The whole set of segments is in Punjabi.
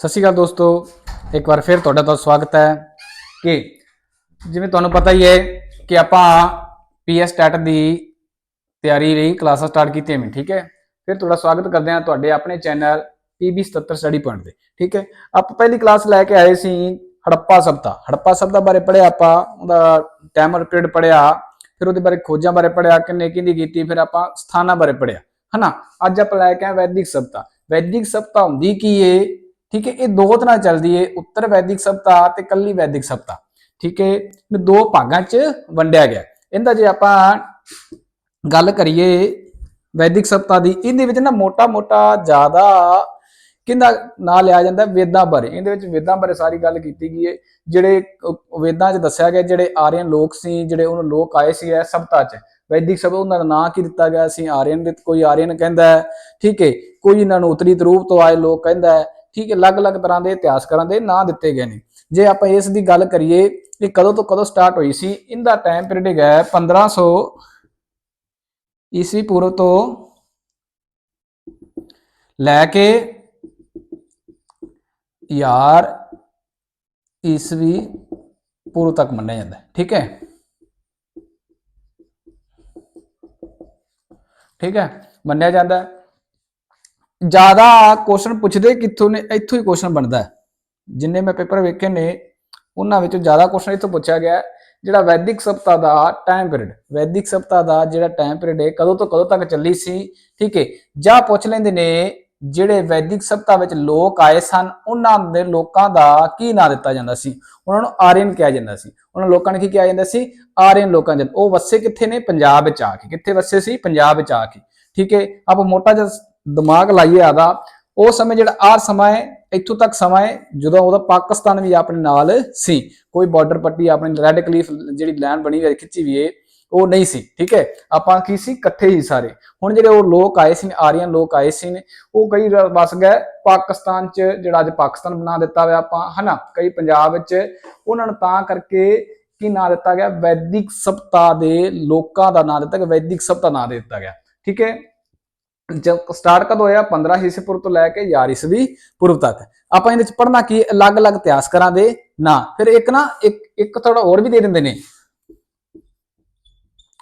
ਸਤਿ ਸ਼੍ਰੀ ਅਕਾਲ ਦੋਸਤੋ, ਇੱਕ ਵਾਰ ਫਿਰ ਤੁਹਾਡਾ ਤੋਂ ਸਵਾਗਤ ਹੈ ਕਿ ਜਿਵੇਂ ਤੁਹਾਨੂੰ ਪਤਾ ਹੀ ਹੈ ਕਿ ਆਪਾਂ ਪੀਐਸ ਟੈਟ ਦੀ ਤਿਆਰੀ ਲਈ ਕਲਾਸਾਂ ਸਟਾਰਟ ਕੀਤੀਆਂ ਮੈਂ ਠੀਕ ਹੈ? ਫਿਰ ਤੁਹਾਡਾ ਸਵਾਗਤ ਕਰਦੇ ਹਾਂ ਤੁਹਾਡੇ ਆਪਣੇ ਚੈਨਲ ਪੀਬੀ 77 ਸਟੱਡੀ ਪੁਆਇੰਟ ਦੇ ਠੀਕ ਹੈ? ਆਪਾਂ ਪਹਿਲੀ ਕਲਾਸ ਲੈ ਕੇ ਆਏ ਸੀ ਹੜੱਪਾ ਸਭਤਾ ਹੜੱਪਾ ਸਭਤਾ ਬਾਰੇ ਪੜਿਆ ਆਪਾਂ, ਉਹਦਾ ਟਾਈਮਰ ਪੀਰੀਅਡ ਪੜਿਆ ਫਿਰ ਉਹਦੇ ਬਾਰੇ ਖੋਜਾਂ ਬਾਰੇ ਪੜਿਆ ਕਿੰਨੇ ਕਿੰਦੀ ਕੀਤੀ, ਫਿਰ ਆਪਾਂ ਸਥਾਨਾਂ ਬਾਰੇ ਪੜਿਆ ਹਨਾ? ਅੱਜ ਆਪਾਂ ਲੈ ਕੇ ਆਏ ਵੈਦਿਕ ਸਭਤਾ ਵੈਦਿਕ ਸਭਤਾ ਹੁੰਦੀ ਕੀ ਏ? ਠੀਕ ਹੈ, ਇਹ ਦੋ ਤਰ੍ਹਾਂ ਚੱਲਦੀ ਹੈ ਉੱਤਰ ਵੈਦਿਕ ਸਭਤਾ ਤੇ ਕੱਲੀ ਵੈਦਿਕ ਸਭਤਾ ਠੀਕ ਹੈ, ਇਹਨੂੰ ਦੋ ਭਾਗਾਂ 'ਚ ਵੰਡਿਆ ਗਿਆ। ਇਹਦਾ ਜੇ ਆਪਾਂ ਗੱਲ ਕਰੀਏ ਵੈਦਿਕ ਸਭਤਾ ਦੀ, ਇਹਦੇ ਵਿੱਚ ਨਾ ਮੋਟਾ-ਮੋਟਾ ਜ਼ਿਆਦਾ ਕਿੰਦਾ ਨਾਂ ਲਿਆ ਜਾਂਦਾ? ਵੇਦਾਂ ਬਾਰੇ। ਇਹਦੇ ਵਿੱਚ ਵੇਦਾਂ ਬਾਰੇ ਸਾਰੀ ਗੱਲ ਕੀਤੀ ਗਈ ਹੈ ਜਿਹੜੇ ਵੇਦਾਂ 'ਚ ਦੱਸਿਆ ਗਿਆ, ਜਿਹੜੇ ਆਰੀਅਨ ਲੋਕ ਸੀ, ਜਿਹੜੇ ਉਹਨਾਂ ਲੋਕ ਆਏ ਸੀ ਇਹ ਸਭਤਾ 'ਚ। ਵੈਦਿਕ ਸਭ ਉਹਨਾਂ ਦਾ ਨਾਂ ਕੀ ਦਿੱਤਾ ਗਿਆ ਸੀ? ਆਰੀਅਨ ਕੋਈ ਆਰੀਅਨ ਕਹਿੰਦਾ ਹੈ, ਠੀਕ ਹੈ, ਕੋਈ ਇਹਨਾਂ ਨੂੰ ਉਤਰੀ ਰੂਪ ਤੋਂ ਆਏ ਲੋਕ ਕਹਿੰਦਾ ਹੈ ਠੀਕ ਹੈ, ਅਲੱਗ-ਅਲੱਗ ਤਰ੍ਹਾਂ ਦੇ ਇਤਿਹਾਸਕਾਰਾਂ ਦੇ ਨਾਂ ਦਿੱਤੇ ਗਏ ਨੇ। ਜੇ ਆਪਾਂ ਇਸ ਦੀ ਗੱਲ ਕਰੀਏ ਇਹ ਕਦੋਂ ਤੋਂ ਕਦੋਂ ਸਟਾਰਟ ਹੋਈ ਸੀ ਇਹਦਾ ਟਾਈਮ ਪੀਰੀਅਡ ਹੈਗਾ ਹੈ 1500 ਈਸਵੀ ਪੂਰਵ ਤੋਂ ਲੈ ਕੇ ਯਾਰ ਈਸਵੀ ਪੂਰਵ ਤੱਕ ਮੰਨਿਆ ਜਾਂਦਾ ਠੀਕ ਹੈ? ਠੀਕ ਹੈ, ਮੰਨਿਆ ਜਾਂਦਾ ਜ਼ਿਆਦਾ ਕੁਐਸਚਨ ਪੁੱਛਦੇ ਕਿੱਥੋਂ ਨੇ, ਇੱਥੋਂ ਹੀ ਕੁਐਸਚਨ ਬਣਦਾ ਹੈ। ਜਿੰਨੇ ਮੈਂ ਪੇਪਰ ਵੇਖੇ ਨੇ, ਉਹਨਾਂ ਵਿੱਚੋਂ ਜ਼ਿਆਦਾ ਕੁਐਸਚਨ ਇੱਥੋਂ ਪੁੱਛਿਆ ਗਿਆ ਜਿਹੜਾ ਵੈਦਿਕ ਸਭਤਾ ਦਾ ਟਾਈਮ ਪੀਰੀਅਡ ਵੈਦਿਕ ਸਭਤਾ ਦਾ ਜਿਹੜਾ ਟਾਈਮ ਪੀਰੀਅਡ ਹੈ, ਕਦੋਂ ਤੋਂ ਕਦੋਂ ਤੱਕ ਚੱਲੀ ਸੀ, ਠੀਕ ਹੈ। ਜਾਂ ਪੁੱਛ ਲੈਂਦੇ ਨੇ, ਜਿਹੜੇ ਵੈਦਿਕ ਸਭਤਾ ਵਿੱਚ ਲੋਕ ਆਏ ਸਨ, ਉਹਨਾਂ ਦੇ ਲੋਕਾਂ ਦਾ ਕੀ ਨਾਂ ਦਿੱਤਾ ਜਾਂਦਾ ਸੀ? ਉਹਨਾਂ ਨੂੰ ਆਰੀਅਨ ਕਿਹਾ ਜਾਂਦਾ ਸੀ। ਉਹਨਾਂ ਲੋਕਾਂ ਨੇ ਕੀ ਕਿਹਾ ਜਾਂਦਾ ਸੀ? ਆਰੀਅਨ ਲੋਕਾਂ ਦੇ ਉਹ ਵਸੇ ਕਿੱਥੇ ਨੇ? ਪੰਜਾਬ ਵਿੱਚ ਆ ਕੇ। ਕਿੱਥੇ ਵਸੇ ਸੀ? ਪੰਜਾਬ ਵਿੱਚ ਆ ਕੇ। ਠੀਕ ਹੈ। ਆਪਾਂ ਮੋਟਾ ਜਿਹਾ ਦਿਮਾਗ ਲਾਈਏ ਆਦਾ, ਉਹ ਸਮੇਂ ਜਿਹੜਾ ਆ ਸਮਾਂ ਹੈ, ਇੱਥੋਂ ਤੱਕ ਸਮਾਂ ਹੈ, ਜਦੋਂ ਉਹਦਾ ਪਾਕਿਸਤਾਨ ਵੀ ਆਪਣੇ ਨਾਲ ਸੀ। ਕੋਈ ਬਾਰਡਰ ਪੱਟੀ ਆਪਣੀ ਰੈੱਡ ਕਲੀਫ ਜਿਹੜੀ ਲਾਈਨ ਬਣੀ ਹੋਈ ਖਿੱਚੀ ਵੀ ਹੈ, ਉਹ ਨਹੀਂ ਸੀ, ਠੀਕ ਹੈ? ਆਪਾਂ ਕੀ ਸੀ? ਇਕੱਠੇ ਹੀ ਸਾਰੇ। ਹੁਣ ਜਿਹੜੇ ਉਹ ਲੋਕ ਆਏ ਸੀ, ਆਰੀਅਨ ਲੋਕ ਆਏ ਸੀ ਨੇ, ਉਹ ਕਈ ਰ- ਵਸ ਗਏ। ਪਾਕਿਸਤਾਨ ਚ ਜਿਹੜਾ ਅੱਜ ਪਾਕਿਸਤਾਨ ਬਣਾ ਦਿੱਤਾ ਹੋਇਆ ਆਪਾਂ, ਹਨਾ? ਕਈ ਪੰਜਾਬ ਵਿੱਚ ਉਹਨਾਂ ਨੂੰ ਤਾਂ ਕਰਕੇ ਕੀ ਨਾਂ ਦਿੱਤਾ ਗਿਆ? ਵੈਦਿਕ ਸਭਤਾ ਦੇ ਲੋਕਾਂ ਦਾ ਨਾਂ ਦਿੱਤਾ ਗਿਆ, ਵੈਦਿਕ ਸਭਤਾ ਨਾਂ ਦਿੱਤਾ ਗਿਆ, ਠੀਕ ਹੈ? ਜਦ ਸਟਾਰਟ ਕਦ ਹੋਇਆ? 15 ਈਸਵੀ ਪੂਰਵ ਤੋਂ ਲੈ ਕੇ 11 ਈਸਵੀ ਪੂਰਵ ਤੱਕ। ਆਪਾਂ ਇਹਦੇ ਵਿੱਚ ਪੜਨਾ ਕੀ? ਅਲੱਗ-ਅਲੱਗ ਇਤਿਹਾਸਕਾਰਾਂ ਦੇ। ਨਾਂ, ਫਿਰ ਇੱਕ ਨਾ, ਇੱਕ ਇੱਕ ਥੋੜਾ ਹੋਰ ਵੀ ਦੇ ਦਿੰਦੇ ਨੇ।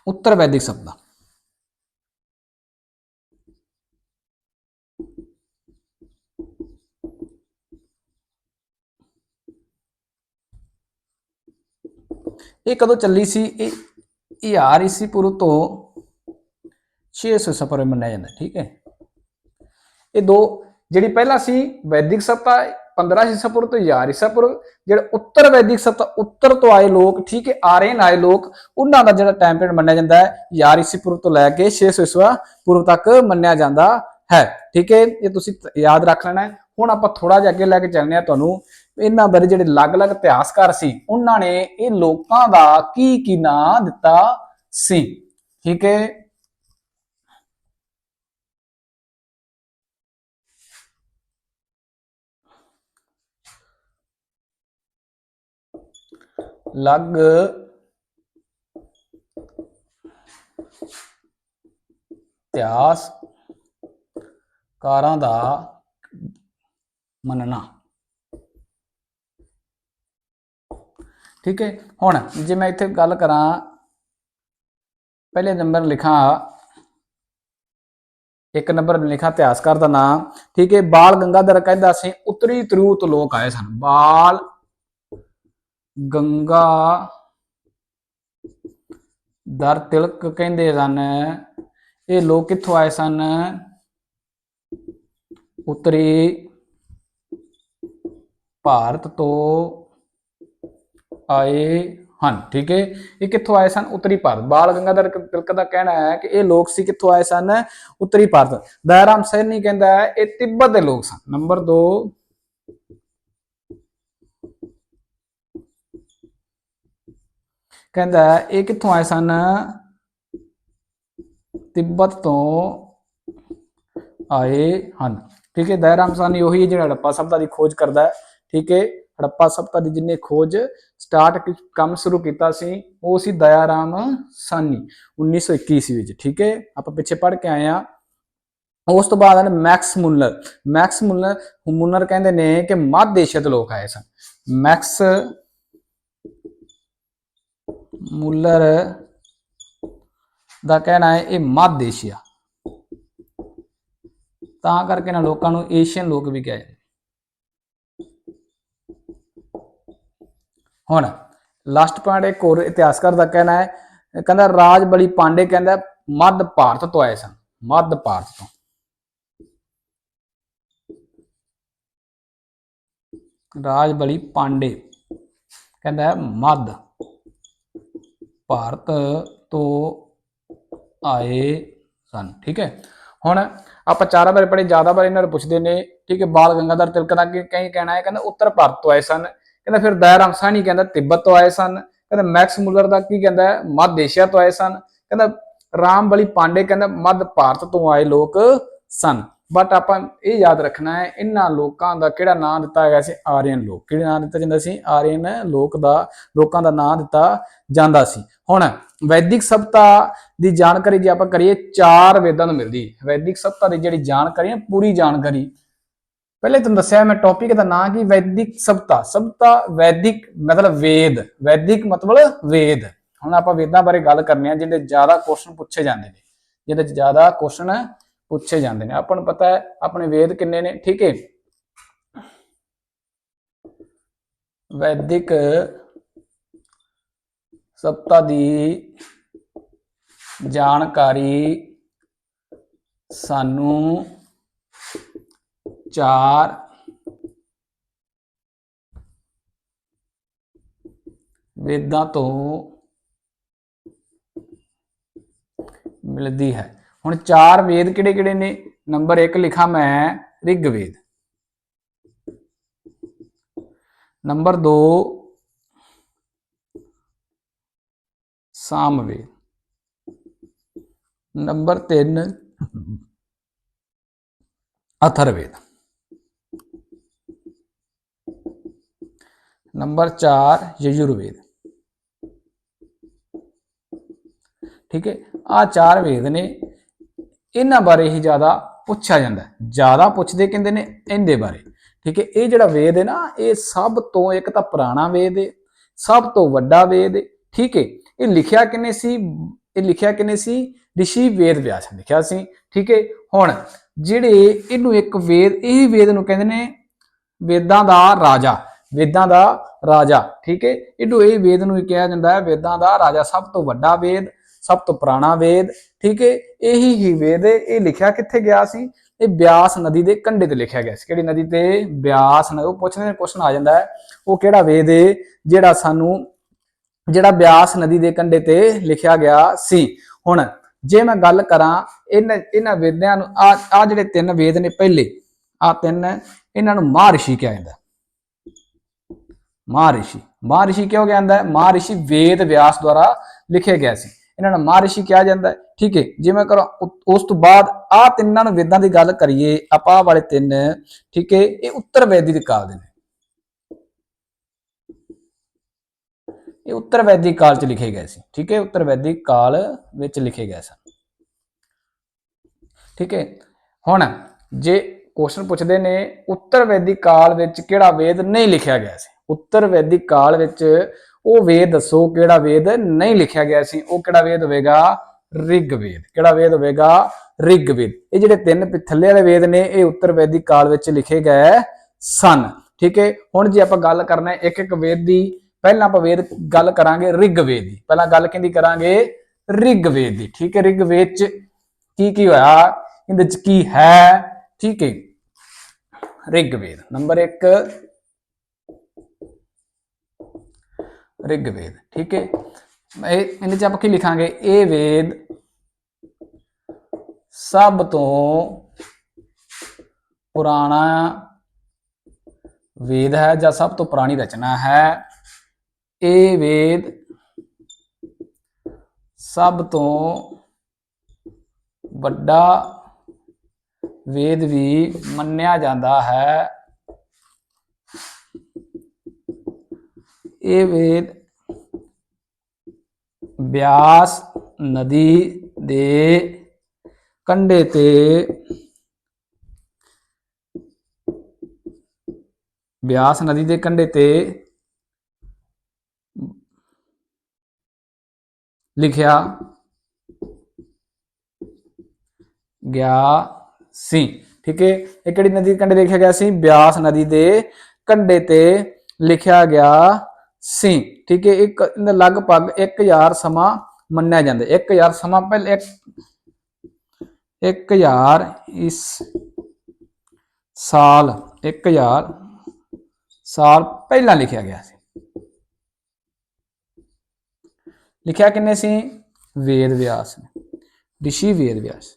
ਉੱਤਰ ਵੈਦਿਕ ਸ਼ਬਦ ਇਹ ਕਦੋਂ ਚੱਲੀ ਸੀ? ਇਹ ਇਹ ਈਸਵੀ ਰਹੀ ਪੂਰਵ ਤੋਂ 600 ਸਫਰ ਮੰਨਿਆ ਜਾਂਦਾ, ਠੀਕ ਹੈ। ਇਹ ਦੋ, ਜਿਹੜੀ ਪਹਿਲਾਂ ਸੀ ਵੈਦਿਕ ਸੱਤਾ 15 ਹਿੱਸਾ ਪੂਰਵ ਤੋਂ 11 ਹਿੱਸਾ ਪੂਰਵ ਜਿਹੜਾ ਉੱਤਰ ਵੈਦਿਕ ਸੱਤਾ, ਉੱਤਰ ਤੋਂ ਆਏ ਲੋਕ, ਠੀਕ ਹੈ ਆਰੀਅਨ ਆਏ ਲੋਕ, ਉਹਨਾਂ ਦਾ ਜਿਹੜਾ ਟਾਈਮ ਪੀਰੀਅਡ ਮੰਨਿਆ ਜਾਂਦਾ ਹੈ 11 ਹਿੱਸੇ ਪੂਰਵ ਤੋਂ ਲੈ ਕੇ 600 ਈਸਵਾ ਪੂਰਵ ਤੱਕ ਮੰਨਿਆ ਜਾਂਦਾ ਹੈ, ਠੀਕ ਹੈ। ਇਹ ਤੁਸੀਂ ਯਾਦ ਰੱਖ ਲੈਣਾ ਹੁਣ ਆਪਾਂ ਥੋੜਾ ਜਿਹਾ ਅੱਗੇ ਲੈ ਕੇ ਚੱਲਨੇ ਆ ਤੁਹਾਨੂੰ, ਇਹਨਾਂ ਬਾਰੇ ਜਿਹੜੇ ਅਲੱਗ-ਅਲੱਗ ਇਤਿਹਾਸਕਾਰ ਸੀ, ਉਹਨਾਂ ਨੇ ਇਹ ਲੋਕਾਂ ਦਾ ਕੀ ਕੀ ਨਾਂ ਦਿੱਤਾ ਸੀ, ਠੀਕ ਹੈ। ਲੱਗ ਇਤਿਹਾਸ ਕਾਰਾਂ ਦਾ ਮੰਨਣਾ। ਠੀਕ ਹੈ, ਹੁਣ ਜੇ ਮੈਂ ਇੱਥੇ ਗੱਲ ਕਰਾਂ, ਪਹਿਲੇ ਨੰਬਰ ਲਿਖਾਂ। ਇੱਕ ਨੰਬਰ ਲਿਖਾਂ ਇਤਿਹਾਸਕਾਰ ਦਾ ਨਾਮ। ਠੀਕ ਹੈ, ਬਾਲ ਗੰਗਾਧਰ ਕਹਿੰਦਾ ਸੀ, ਉੱਤਰੀ ਤਰੂ ਲੋਕ ਆਏ ਸਨ। ਬਾਲ ਗੰਗਾ ਦਰ ਤਿਲਕ ਕਹਿੰਦੇ ਸਨ। ਇਹ ਲੋਕ ਕਿੱਥੋਂ ਆਏ ਸਨ? ਉੱਤਰੀ ਭਾਰਤ ਤੋਂ ਆਏ ਹਨ, ਠੀਕ ਹੈ? ਇਹ ਕਿੱਥੋਂ ਆਏ ਸਨ? ਉੱਤਰੀ ਭਾਰਤ। ਬਾਲ ਗੰਗਾਧਰ ਤਿਲਕ ਦਾ ਕਹਿਣਾ ਹੈ ਕਿ ਇਹ ਲੋਕ ਸੀ ਕਿੱਥੋਂ ਆਏ ਸਨ? ਉੱਤਰੀ ਭਾਰਤ। ਦਇਆਰਾਮ ਸੈਣੀ ਕਹਿੰਦਾ ਹੈ, ਇਹ ਤਿੱਬਤ ਦੇ ਲੋਕ ਸਨ। ਨੰਬਰ 2 ਕਹਿੰਦਾ ਇਹ ਕਿੱਥੋਂ ਆਏ ਸਨ? ਤਿੱਬਤ ਤੋਂ ਆਏ ਹਨ। ਠੀਕ ਹੈ ਦਇਆਰਾਮ ਸਾਨੀ ਉਹੀ ਹੈ ਜਿਹੜਾ ਹੜੱਪਾ ਸਭਤਾ ਦੀ ਖੋਜ ਕਰਦਾ ਹੈ। ਠੀਕ ਹੈ, ਹੜੱਪਾ ਸਭਤਾ ਦੀ ਜਿੰਨੇ ਖੋਜ ਸਟਾਰਟ ਕੰਮ ਸ਼ੁਰੂ ਕੀਤਾ ਸੀ, ਉਹ ਸੀ ਦਇਆਰਾਮ ਸਾਨੀ 1921 ਈਸਵੀ ਵਿੱਚ। ਠੀਕ ਹੈ, ਆਪਾਂ ਪਿੱਛੇ ਪੜ੍ਹ ਕੇ ਆਏ ਆ ਉਸ ਤੋਂ ਬਾਅਦ ਹਨ Max Muller. Max Muller Muller ਕਹਿੰਦੇ ਨੇ ਕਿ ਮੱਧ ਏਸ਼ੀਆ ਦੇ ਲੋਕ ਆਏ ਸਨ। ਮੈਕਸ ਮੁੱਲਰ ਦਾ ਕਹਿਣਾ ਹੈ ਇਹ ਮੱਧ ਏਸ਼ੀਆ। ਤਾਂ ਕਰਕੇ ਨਾ ਲੋਕਾਂ ਨੂੰ ਏਸ਼ੀਅਨ ਲੋਕ ਵੀ ਕਹੇ। ਹੁਣ ਲਾਸਟ ਪੁਆਇੰਟ ਇੱਕ ਹੋਰ ਇਤਿਹਾਸਕਾਰ ਦਾ ਕਹਿਣਾ ਹੈ, ਕਹਿੰਦਾ ਰਾਜ ਬਲੀ ਪਾਂਡੇ ਕਹਿੰਦਾ ਮੱਧ ਭਾਰਤ ਤੋਂ ਆਏ ਸਨ, ਮੱਧ ਭਾਰਤ ਤੋਂ। ਰਾਜ ਬਲੀ ਪਾਂਡੇ ਕਹਿੰਦਾ ਹੈ ਮੱਧ। ਭਾਰਤ ਤੋਂ ਆਏ ਸਨ, ਠੀਕ ਹੈ? ਹੁਣ ਆਪਾਂ ਚਾਰਾਂ ਬਾਰੇ ਪੜੇ ਜ਼ਿਆਦਾ ਬਾਰੇ ਇਹਨਾਂ ਨੂੰ ਪੁੱਛਦੇ ਨੇ, ਠੀਕ ਹੈ? ਬਾਲ ਗੰਗਾਧਰ ਤਿਲਕ ਦਾ ਕਈ ਕਹਿਣਾ ਹੈ, ਕਹਿੰਦਾ ਉੱਤਰ ਭਾਰਤ ਤੋਂ ਆਏ ਸਨ, ਕਹਿੰਦਾ ਫਿਰ ਦਇਆਰਾਮ ਸਾਹਨੀ ਕਹਿੰਦਾ ਤਿੱਬਤ ਤੋਂ ਆਏ ਸਨ, ਕਹਿੰਦਾ ਮੈਕਸ ਮੁਲਰ ਦਾ ਕੀ ਕਹਿੰਦਾ ਹੈ? ਮੱਧ ਏਸ਼ੀਆ ਤੋਂ ਆਏ ਸਨ, ਕਹਿੰਦਾ ਰਾਮ ਬਲੀ ਪਾਂਡੇ ਕਹਿੰਦਾ ਮੱਧ ਭਾਰਤ ਤੋਂ ਆਏ ਲੋਕ ਸਨ। ਬਟ ਆਪਾਂ ਇਹ ਯਾਦ ਰੱਖਣਾ ਹੈ, ਇਹਨਾਂ ਲੋਕਾਂ ਦਾ ਕਿਹੜਾ ਨਾਂ ਦਿੱਤਾ ਗਿਆ ਸੀ? ਆਰੀਅਨ ਲੋਕ। ਕਿਹੜਾ ਨਾਂ ਦਿੱਤਾ ਜਾਂਦਾ ਸੀ? ਆਰੀਅਨ ਲੋਕ ਦਾ, ਲੋਕਾਂ ਦਾ ਨਾਂ ਦਿੱਤਾ ਜਾਂਦਾ ਸੀ। ਹੁਣ ਵੈਦਿਕ ਸਭਤਾ ਦੀ ਜਾਣਕਾਰੀ ਜੇ ਆਪਾਂ ਕਰੀਏ, ਚਾਰ ਵੇਦਾਂ ਨੂੰ ਮਿਲਦੀ। ਵੈਦਿਕ ਸਭਤਾ ਦੀ ਜਿਹੜੀ ਜਾਣਕਾਰੀ ਹੈ, ਪੂਰੀ ਜਾਣਕਾਰੀ। ਪਹਿਲੇ ਤੁਹਾਨੂੰ ਦੱਸਿਆ ਮੈਂ ਟੌਪਿਕ ਦਾ ਨਾਂ ਕੀ? ਵੈਦਿਕ ਸਭਤਾ। ਸਭਤਾ ਵੈਦਿਕ, ਮਤਲਬ ਵੇਦ। ਵੈਦਿਕ ਮਤਲਬ ਵੇਦ। ਹੁਣ ਆਪਾਂ ਵੇਦਾਂ ਬਾਰੇ ਗੱਲ ਕਰਨੀ ਆ ਜਿਹਦੇ ਜ਼ਿਆਦਾ ਕੁਐਸਚਨ ਪੁੱਛੇ ਜਾਂਦੇ ਨੇ। ਜਿਹਦੇ ਚ ਜ਼ਿਆਦਾ ਕੁਐਸਚਨ ਪੁੱਛੇ ਜਾਂਦੇ ਨੇ। ਆਪਾਂ ਨੂੰ ਪਤਾ ਹੈ, ਆਪਣੇ ਵੇਦ ਕਿੰਨੇ ਨੇ? ਠੀਕ ਹੈ ਵੈਦਿਕ ਸੱਤਾ ਦੀ ਜਾਣਕਾਰੀ ਸਾਨੂੰ ਚਾਰ ਵੇਦਾਂ ਤੋਂ ਮਿਲਦੀ ਹੈ। ਹੁਣ ਚਾਰ ਵੇਦ ਕਿਹੜੇ ਕਿਹੜੇ ਨੇ? ਨੰਬਰ 1 ਲਿਖਾ ਮੈਂ, Rigveda. Number 2 Samaveda. Number 3 Atharvaveda. Number 4 Yajurveda. ਠੀਕ ਹੈ? ਆ ਚਾਰ ਵੇਦ ਨੇ। ਇਹਨਾਂ ਬਾਰੇ ਹੀ ਜ਼ਿਆਦਾ ਪੁੱਛਿਆ ਜਾਂਦਾ ਜ਼ਿਆਦਾ ਪੁੱਛਦੇ ਕਹਿੰਦੇ ਨੇ? ਇਹਦੇ ਬਾਰੇ। ਠੀਕ ਹੈ, ਇਹ ਜਿਹੜਾ ਵੇਦ ਹੈ ਨਾ, ਇਹ ਸਭ ਤੋਂ ਇੱਕ ਤਾਂ ਪੁਰਾਣਾ ਵੇਦ ਹੈ, ਸਭ ਤੋਂ ਵੱਡਾ ਵੇਦ ਹੈ। ਠੀਕ ਹੈ, ਇਹ ਲਿਖਿਆ ਕਿਨੇ ਸੀ? ਇਹ ਲਿਖਿਆ ਕਿਨੇ ਸੀ? ਰਿਸ਼ੀ ਵੇਦ ਵਿਆਸ ਨੇ ਲਿਖਿਆ ਸੀ। ਠੀਕ ਹੈ, ਹੁਣ ਜਿਹੜੇ ਇਹਨੂੰ ਇੱਕ ਵੇਦ, ਇਹ ਵੇਦ ਨੂੰ ਕਹਿੰਦੇ ਨੇ ਵੇਦਾਂ ਦਾ ਰਾਜਾ, ਵੇਦਾਂ ਦਾ ਰਾਜਾ। ਠੀਕ ਹੈ, ਇਹਨੂੰ ਇਹ ਵੇਦ ਨੂੰ ਕਿਹਾ ਜਾਂਦਾ ਹੈ, ਵੇਦਾਂ ਦਾ ਰਾਜਾ ਸਭ ਤੋਂ ਵੱਡਾ ਵੇਦ। ਸਭ ਤੋਂ ਪੁਰਾਣਾ ਵੇਦ, ਠੀਕ ਹੈ ਇਹੀ ਹੀ ਵੇਦ ਹੈ ਇਹ ਲਿਖਿਆ ਕਿੱਥੇ ਗਿਆ ਸੀ? ਇਹ ਬਿਆਸ ਨਦੀ ਦੇ ਕੰਢੇ ਤੇ ਲਿਖਿਆ ਗਿਆ ਸੀ। ਕਿਹੜੀ ਨਦੀ ਤੇ? ਬਿਆਸ ਨਦੀ। ਉਹ ਪੁੱਛਦੇ ਨੇ ਕੁਐਸਚਨ ਆ ਜਾਂਦਾ ਹੈ। ਉਹ ਕਿਹੜਾ ਵੇਦ ਹੈ ਜਿਹੜਾ ਸਾਨੂੰ, ਜਿਹੜਾ ਬਿਆਸ ਨਦੀ ਦੇ ਕੰਢੇ ਤੇ ਲਿਖਿਆ ਗਿਆ ਸੀ? ਹੁਣ, ਜੇ ਮੈਂ ਗੱਲ ਕਰਾਂ ਇਹਨਾਂ ਇਹਨਾਂ ਵੇਦਿਆਂ ਨੂੰ, ਆ ਆ ਜਿਹੜੇ ਤਿੰਨ ਵੇਦ ਨੇ ਪਹਿਲੇ, ਆ ਤਿੰਨ, ਇਹਨਾਂ ਨੂੰ ਮਹਾਰਿਸ਼ੀ ਕਿਹਾ ਜਾਂਦਾ ਮਹਾਰਿਸ਼ੀ ਮਹਾਰਿਸ਼ੀ ਕਿਉਂ ਕਿਹਾ ਜਾਂਦਾ ਹੈ? ਮਹਾਰਿਸ਼ੀ ਵੇਦ ਵਿਆਸ ਦੁਆਰਾ ਲਿਖੇ ਗਏ ਸੀ। ਇਹਨਾਂ ਨੂੰ ਮਹਾਰਿਸ਼ੀ ਕਿਹਾ ਜਾਂਦਾ ਹੈ। ਠੀਕ ਹੈ ਜਿਵੇਂ ਕਰੋ ਉਸ ਤੋਂ ਬਾਅਦ ਆ ਤਿੰਨਾਂ ਨੂੰ ਵੇਦਾਂ ਦੀ ਗੱਲ ਕਰੀਏ, ਆਪਾਂ ਵਾਲੇ ਤਿੰਨ, ਠੀਕ ਹੈ, ਇਹ ਉੱਤਰ ਵੈਦਿਕ ਕਾਲ ਦੇ ਨੇ। ਇਹ ਉੱਤਰ ਵੈਦਿਕ ਕਾਲ ਚ ਲਿਖੇ ਗਏ ਸੀ। ਠੀਕ ਹੈ, ਉੱਤਰ ਵੈਦਿਕ ਕਾਲ ਵਿੱਚ ਲਿਖੇ ਗਏ ਸਨ। ਠੀਕ ਹੈ, ਹੁਣ ਜੇ ਕੁਐਸਚਨ ਪੁੱਛਦੇ ਨੇ, ਉੱਤਰ ਵੈਦਿਕ ਕਾਲ ਵਿੱਚ ਕਿਹੜਾ ਵੇਦ ਨਹੀਂ ਲਿਖਿਆ ਗਿਆ ਸੀ? ਉੱਤਰ ਵੈਦਿਕ ਕਾਲ ਵਿੱਚ ਉਹ ਵੇਦ ਦੱਸੋ ਕਿਹੜਾ ਵੇਦ ਨਹੀਂ ਲਿਖਿਆ ਗਿਆ ਸੀ, ਉਹ ਕਿਹੜਾ ਵੇਦ ਹੋਵੇਗਾ? ਰਿਗ ਵੇਦ ਕਿਹੜਾ ਵੇਦ ਹੋਵੇਗਾ? ਰਿਗ ਵੇਦ ਇਹ ਜਿਹੜੇ ਤਿੰਨ ਪਿ- ਥੱਲੇ ਵਾਲੇ ਵੇਦ ਨੇ, ਇਹ ਉੱਤਰ ਵੈਦਿਕ ਕਾਲ ਵਿੱਚ ਲਿਖੇ ਗਏ ਸਨ। ਠੀਕ ਹੈ? ਹੁਣ ਜੇ ਆਪਾਂ ਗੱਲ ਕਰਨਾ ਹੈ ਇੱਕ ਇੱਕ ਵੇਦ ਦੀ, ਪਹਿਲਾਂ ਆਪਾਂ ਵੇਦ ਗੱਲ ਕਰਾਂਗੇ ਰਿਗਵੇਦ ਦੀ। ਪਹਿਲਾਂ ਗੱਲ ਕਿੰਦੀ ਕਰਾਂਗੇ? ਰਿਗਵੇਦ ਦੀ। ਠੀਕ ਹੈ? ਰਿਗਵੇਦ ਚ ਕੀ ਕੀ ਹੋਇਆ? ਇਹਦੇ ਚ ਕੀ ਹੈ? ਠੀਕ ਹੈ? ਰਿਗ ਵੇਦ ਨੰਬਰ 1 ਰਿਗ ਵੇਦ ਠੀਕ ਹੈ? ਇਹ ਇਹਦੇ ਚ ਆਪਾਂ ਕੀ ਲਿਖਾਂਗੇ? ਇਹ ਵੇਦ ਸਭ ਤੋਂ ਪੁਰਾਣਾ ਵੇਦ ਹੈ ਜਾਂ ਸਭ ਤੋਂ ਪੁਰਾਣੀ ਰਚਨਾ ਹੈ। ਇਹ ਵੇਦ ਸਭ ਤੋਂ ਵੱਡਾ ਵੇਦ ਵੀ ਮੰਨਿਆ ਜਾਂਦਾ ਹੈ। ये वेद व्यास नदी दे कंडे ते व्यास नदी के कंडे ते लिखिया गया सी। ठीक है? एक कड़ी नदी कंडे लिखा गया सी? ब्यास नदी के कंडे ते लिखा गया ਸੀ। ਠੀਕ ਹੈ, ਇੱਕ ਇਹਦਾ ਲਗਭਗ 1000 ਸਮਾਂ ਮੰਨਿਆ ਜਾਂਦਾ। 1000 ਸਮਾਂ ਪਹਿਲੇ 1000 ਇਸ ਸਾਲ 1000 ਸਾਲ ਪਹਿਲਾਂ ਲਿਖਿਆ ਗਿਆ ਸੀ। ਲਿਖਿਆ ਕਿੰਨੇ ਸੀ? ਵੇਦ ਵਿਆਸ ਨੇ। ਰਿਸ਼ੀ ਵੇਦ ਵਿਆਸ।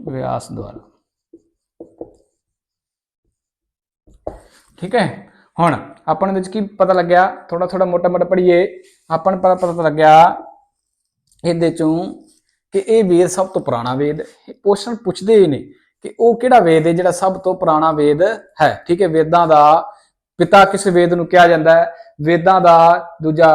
ਵਿਆਸ ਦੁਆਰਾ। ਠੀਕ ਹੈ? ਹੁਣ ਆਪਾਂ ਨੂੰ ਵਿੱਚ ਕੀ ਪਤਾ ਲੱਗਿਆ? ਥੋੜਾ ਥੋੜਾ ਮੋਟਾ ਮੋਟਾ ਪੜ੍ਹੀਏ। ਆਪਾਂ ਨੂੰ ਪਤਾ ਪਤਾ ਲੱਗਿਆ ਇਹਦੇ ਚੋਂ ਕਿ ਇਹ ਵੇਦ ਸਭ ਤੋਂ ਪੁਰਾਣਾ ਵੇਦ ਕੁਐਸਚਨ ਪੁੱਛਦੇ ਹੀ ਨੇ ਕਿ ਉਹ ਕਿਹੜਾ ਵੇਦ ਹੈ ਜਿਹੜਾ ਸਭ ਤੋਂ ਪੁਰਾਣਾ ਵੇਦ ਹੈ? ਠੀਕ ਹੈ? ਵੇਦਾਂ ਦਾ ਪਿਤਾ ਕਿਸ ਵੇਦ ਨੂੰ ਕਿਹਾ ਜਾਂਦਾ ਹੈ? ਵੇਦਾਂ ਦਾ ਦੂਜਾ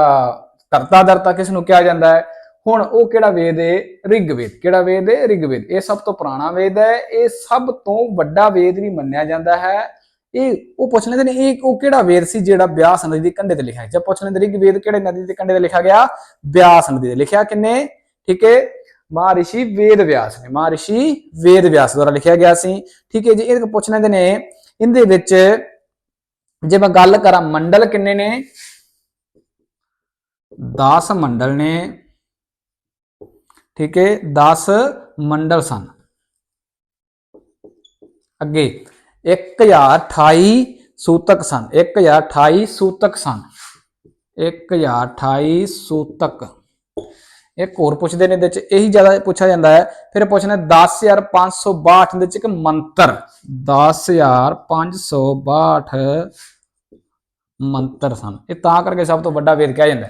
ਕਰਤਾ ਦਰਤਾ ਕਿਸ ਨੂੰ ਕਿਹਾ ਜਾਂਦਾ ਹੈ? ਹੁਣ ਉਹ ਕਿਹੜਾ ਵੇਦ ਹੈ? ਰਿਗਵੇਦ ਕਿਹੜਾ ਵੇਦ ਹੈ? ਰਿਗਵੇਦ ਇਹ ਸਭ ਤੋਂ ਪੁਰਾਣਾ ਵੇਦ ਹੈ। ਇਹ ਸਭ ਤੋਂ ਵੱਡਾ ਵੇਦ ਵੀ ਮੰਨਿਆ ਜਾਂਦਾ ਹੈ। ਇਹ ਉਹ ਪੁੱਛ ਲੈਂਦੇ ਨੇ, ਇਹ ਉਹ ਕਿਹੜਾ ਵੇਦ ਸੀ ਜਿਹੜਾ ਬਿਆਸ ਨਦੀ ਦੇ ਕੰਢੇ ਤੇ ਲਿਖਿਆ ਹੈ? ਪੁੱਛ ਲੈਂਦੇ ਨੇ ਵੇਦ ਕਿਹੜੇ ਨਦੀ ਦੇ ਕੰਢੇ ਤੇ ਲਿਖਿਆ ਗਿਆ? ਬਿਆਸ ਨਦੀ ਤੇ ਲਿਖਿਆ ਕਿੰਨੇ? ਠੀਕ ਹੈ, ਮਹਾਰਿਸ਼ੀ ਵੇਦ ਵਿਆਸ ਨੇ। ਮਹਾਰਿਸ਼ੀ ਵੇਦ ਵਿਆਸ ਦੁਆਰਾ ਲਿਖਿਆ ਗਿਆ ਸੀ। ਠੀਕ ਹੈ ਜੀ ਇਹ ਪੁੱਛ ਲੈਂਦੇ ਨੇ, ਇਹਦੇ ਵਿੱਚ ਜੇ ਮੈਂ ਗੱਲ ਕਰਾਂ, ਮੰਡਲ ਕਿੰਨੇ ਨੇ? 10 ਮੰਡਲ ਨੇ। ਠੀਕ ਹੈ 10 ਮੰਡਲ ਸਨ। ਅੱਗੇ। 1028 ਸੂਤਕ ਸਨ 1028 ਸੂਤਕ ਸਨ 1028 ਸੂਤਕ। ਇੱਕ ਹੋਰ ਪੁੱਛਦੇ ਨੇ ਇਹਦੇ ਚ, ਇਹੀ ਜ਼ਿਆਦਾ ਪੁੱਛਿਆ ਜਾਂਦਾ ਹੈ। ਫਿਰ ਪੁੱਛਣਾ 10562 ਦੇ ਚ ਇੱਕ ਮੰਤਰ। 10562 ਮੰਤਰ ਸਨ। ਇਹ ਤਾਂ ਕਰਕੇ ਸਭ ਤੋਂ ਵੱਡਾ ਵੇਦ ਕਿਹਾ ਜਾਂਦਾ